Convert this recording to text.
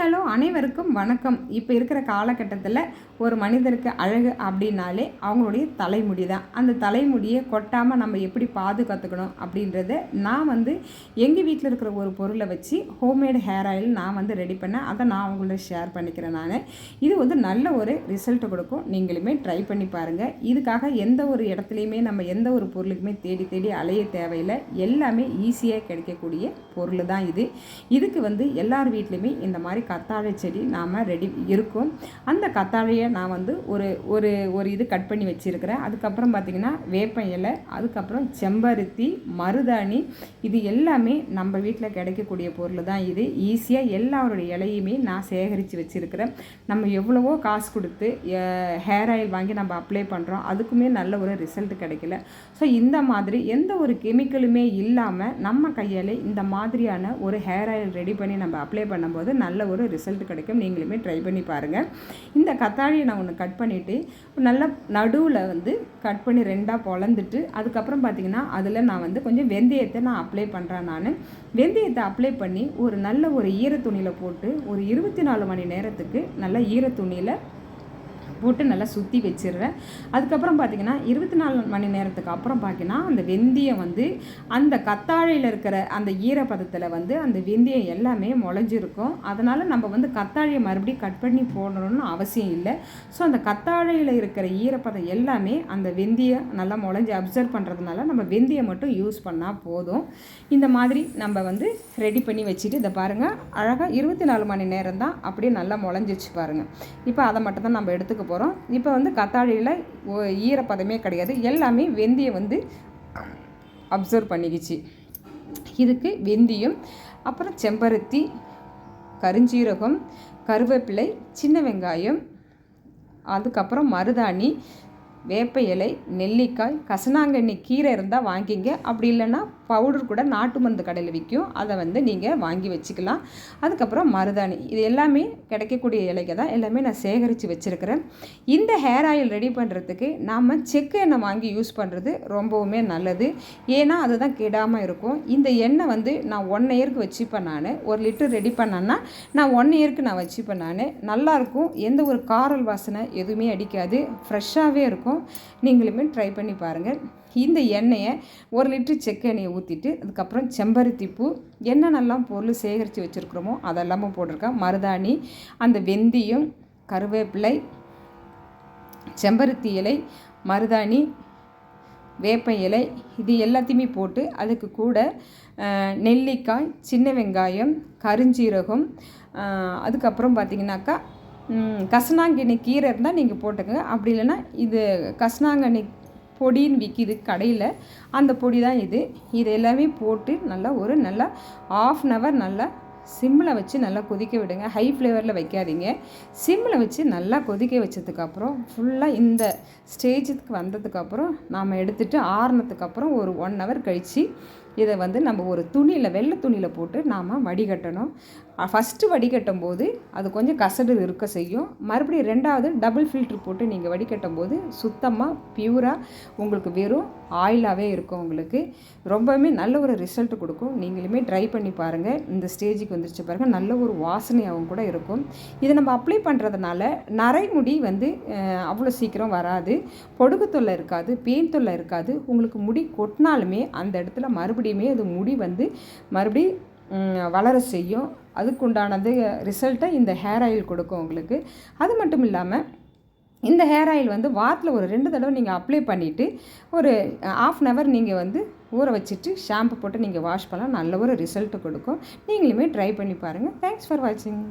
Hello அனைவருக்கும் வணக்கம். இப்போ இருக்கிற காலகட்டத்தில் ஒரு மனிதருக்கு அழகு அப்படின்னாலே அவங்களுடைய தலைமுடி தான் அந்த தலைமுடியை கொட்டாமல் நம்ம எப்படி பாதுகாத்துக்கணும் அப்படின்றத நான் வந்து எங்கள் வீட்டில் இருக்கிற ஒரு பொருளை வச்சு ஹோம்மேடு ஹேர் ஆயில் நான் வந்து ரெடி பண்ணேன். அதை நான் அவங்கள ஷேர் பண்ணிக்கிறேன் நான். இது வந்து நல்ல ஒரு ரிசல்ட் கொடுக்கும். நீங்களுமே ட்ரை பண்ணி பாருங்கள் இதுக்காக எந்த ஒரு இடத்துலையுமே நம்ம எந்த ஒரு பொருளுக்குமே தேடி தேடி அலைய தேவையில்லை. எல்லாமே ஈஸியாக கிடைக்கக்கூடிய பொருள் தான் இது. இதுக்கு வந்து எல்லார் வீட்லேயுமே இந்த மாதிரி கத்தாழை செடி நாம் ரெடி இருக்கும். அந்த கத்தாழையை நான் வந்து ஒரு ஒரு ஒரு இது கட் பண்ணி வச்சுருக்கிறேன். அதுக்கப்புறம் பார்த்திங்கன்னா வேப்ப இலை அதுக்கப்புறம் செம்பருத்தி மருதாணி இது எல்லாமே நம்ம வீட்டில் கிடைக்கக்கூடிய பொருள் தான் இது. ஈஸியாக எல்லாருடைய இலையுமே நான் சேகரித்து வச்சுருக்கிறேன். நம்ம எவ்வளவோ காசு கொடுத்து ஹேர் ஆயில் வாங்கி நம்ம அப்ளை பண்ணுறோம் அதுக்குமே நல்ல ஒரு ரிசல்ட் கிடைக்கல. ஸோ இந்த மாதிரி எந்த ஒரு கெமிக்கலுமே இல்லாமல் நம்ம கையால் இந்த மாதிரியான ஒரு ஹேர் ஆயில் ரெடி பண்ணி நம்ம அப்ளை பண்ணும்போது நல்ல ஒரு ரிசல்ட் கிடைக்கும். நீங்களுமே ட்ரை பண்ணி பாருங்கள் இந்த கத்தாழியை நான் ஒன்று கட் பண்ணிவிட்டு நல்லா நடுவில் வந்து கட் பண்ணி ரெண்டாக பொழந்துட்டு அதுக்கப்புறம் பார்த்திங்கன்னா அதில் நான் வந்து கொஞ்சம் வெந்தயத்தை நான் அப்ளை பண்ணுறேன் நான். வெந்தயத்தை அப்ளை பண்ணி ஒரு நல்ல ஒரு ஈர துணியில் போட்டு ஒரு இருபத்தி நாலு மணி நேரத்துக்கு நல்ல ஈர துணியில் போட்டு நல்லா சுற்றி வச்சிடுறேன் அதுக்கப்புறம் பார்த்திங்கன்னா இருபத்தி நாலு மணி நேரத்துக்கு அப்புறம் பார்த்தீங்கன்னா அந்த வெந்தயம் வந்து அந்த கத்தாழையில் இருக்கிற அந்த ஈரப்பதத்தில் வந்து அந்த வெந்தயம் எல்லாமே முளைஞ்சிருக்கும். அதனால் நம்ம வந்து கத்தாழையை மறுபடியும் கட் பண்ணி போடணும்னு அவசியம் இல்லை. ஸோ அந்த கத்தாழையில் இருக்கிற ஈரப்பதம் எல்லாமே அந்த வெந்தயம் நல்லா முளைஞ்சி அப்சர்வ் பண்ணுறதுனால நம்ம வெந்தயம் மட்டும் யூஸ் பண்ணால் போதும். இந்த மாதிரி நம்ம வந்து ரெடி பண்ணி வச்சுட்டு இதை பாருங்கள் அழகாக இருபத்தி நாலு மணி நேரம் தான் அப்படியே நல்லா முளைஞ்சிச்சு பாருங்கள் இப்போ அதை மட்டும் தான் நம்ம எடுத்துக்க போகிறோம் இப்போ வந்து கத்தாழியில் ஈரப்பதமே கிடையாது. எல்லாமே வெந்தயம் வந்து அப்சர்வ் பண்ணிக்கிச்சு. இதுக்கு வெந்தயம் அப்புறம் செம்பருத்தி கருஞ்சீரகம் கருவேப்பிலை சின்ன வெங்காயம் அதுக்கப்புறம் மருதாணி வேப்ப இலை நெல்லிக்காய் கசனாங்கண்ணி கீரை இருந்தால் வாங்கிங்க. அப்படி இல்லைன்னா பவுடர் கூட நாட்டு மருந்து கடையில் விற்கும் அதை வந்து நீங்கள் வாங்கி வச்சுக்கலாம். அதுக்கப்புறம் மருதாணி. இது எல்லாமே கிடைக்கக்கூடிய இலைக்கு தான். எல்லாமே நான் சேகரித்து வச்சுருக்கிறேன். இந்த ஹேர் ஆயில் ரெடி பண்ணுறதுக்கு நாம் செக்கு எண்ணெய் வாங்கி யூஸ் பண்ணுறது ரொம்பவுமே நல்லது. ஏன்னா அதுதான் கெடாமல் இருக்கும். இந்த எண்ணெய் வந்து நான் ஒன் இயருக்கு வச்சுப்பேன் நான். ஒரு லிட்டர் ரெடி பண்ணேன்னா நான் ஒன் இயருக்கு நான் வச்சுப்பேன் நான். நல்லாயிருக்கும் எந்த ஒரு காரல் வாசனை எதுவுமே அடிக்காது. ஃப்ரெஷ்ஷாகவே இருக்கும். நீங்களுமே ட்ரை பண்ணி பாருங்கள் இந்த எண்ணெயை ஒரு லிட்டரு செக் எண்ணெயை ஊற்றிட்டு அதுக்கப்புறம் செம்பருத்தி பூ என்னென்னலாம் பொருள் சேகரித்து வச்சுருக்குறோமோ அதெல்லாமும் போட்டிருக்கேன். மருதாணி அந்த வெந்தயம் கருவேப்பிலை செம்பருத்தி இலை மருதாணி வேப்ப இலை இது எல்லாத்தையுமே போட்டு அதுக்கு கூட நெல்லிக்காய் சின்ன வெங்காயம் கருஞ்சீரகம் அதுக்கப்புறம் பார்த்திங்கனாக்கா கசனாங்கண்ணி கீரை இருந்தால் நீங்கள் போட்டுக்கோங்க. அப்படி இல்லைன்னா இது கசனாங்கண்ணி பொடின்னு விற்கிது கடையில். அந்த பொடி தான் இது. இது எல்லாமே போட்டு நல்லா ஒரு நல்லா ஆஃப் அன் ஹவர் நல்லா சிம்மில் வச்சு நல்லா கொதிக்க விடுங்க. ஹை ஃப்ளேவரில் வைக்காதீங்க. சிம்மில் வச்சு நல்லா கொதிக்க வச்சதுக்கப்புறம் ஃபுல்லாக இந்த ஸ்டேஜுக்கு வந்ததுக்கப்புறம் நாம் எடுத்துகிட்டு ஆறுனதுக்கப்புறம் ஒரு ஒன் ஹவர் கழித்து இதை வந்து நம்ம ஒரு துணியில் வெள்ளை துணியில் போட்டு நாம் வடிகட்டணும். ஃபஸ்ட்டு வடிகட்டும் போது அது கொஞ்சம் கசடு இருக்க செய்யும். மறுபடியும் ரெண்டாவது டபுள் ஃபில்ட்ரு போட்டு நீங்கள் வடிகட்டும் போது சுத்தமாக பியூராக உங்களுக்கு வெறும் ஆயிலாகவே இருக்கும் உங்களுக்கு. ரொம்பவுமே நல்ல ஒரு ரிசல்ட் கொடுக்கும். நீங்களுமே ட்ரை பண்ணி பாருங்கள் இந்த ஸ்டேஜுக்கு வந்துருச்சு பாருங்கள் நல்ல ஒரு வாசனையாகவும் கூட இருக்கும். இதை நம்ம அப்ளை பண்ணுறதுனால நரைமுடி வந்து அவ்வளோ சீக்கிரம் வராது. பொடுகு தொல்லை இருக்காது. பேன் தொல்லை இருக்காது. உங்களுக்கு முடி கொட்டினாலுமே அந்த இடத்துல மறுபடியும் அது முடி வந்து மறுபடியும் வளர செய்யும். அதுக்குண்டானது ரிசல்ட்டை இந்த ஹேர் ஆயில் கொடுக்கும் உங்களுக்கு. அது மட்டும் இல்லாமல் இந்த ஹேர் ஆயில் வந்து வாரத்தில் ஒரு ரெண்டு தடவை நீங்கள் அப்ளை பண்ணிவிட்டு ஒரு ஆஃப் அன் ஹவர் நீங்கள் வந்து ஊற வச்சுட்டு ஷாம்பு போட்டு நீங்கள் வாஷ் பண்ணலாம். நல்ல ஒரு ரிசல்ட்டு கொடுக்கும். நீங்களுமே ட்ரை பண்ணி பாருங்கள் தேங்க்ஸ் ஃபார் வாட்சிங்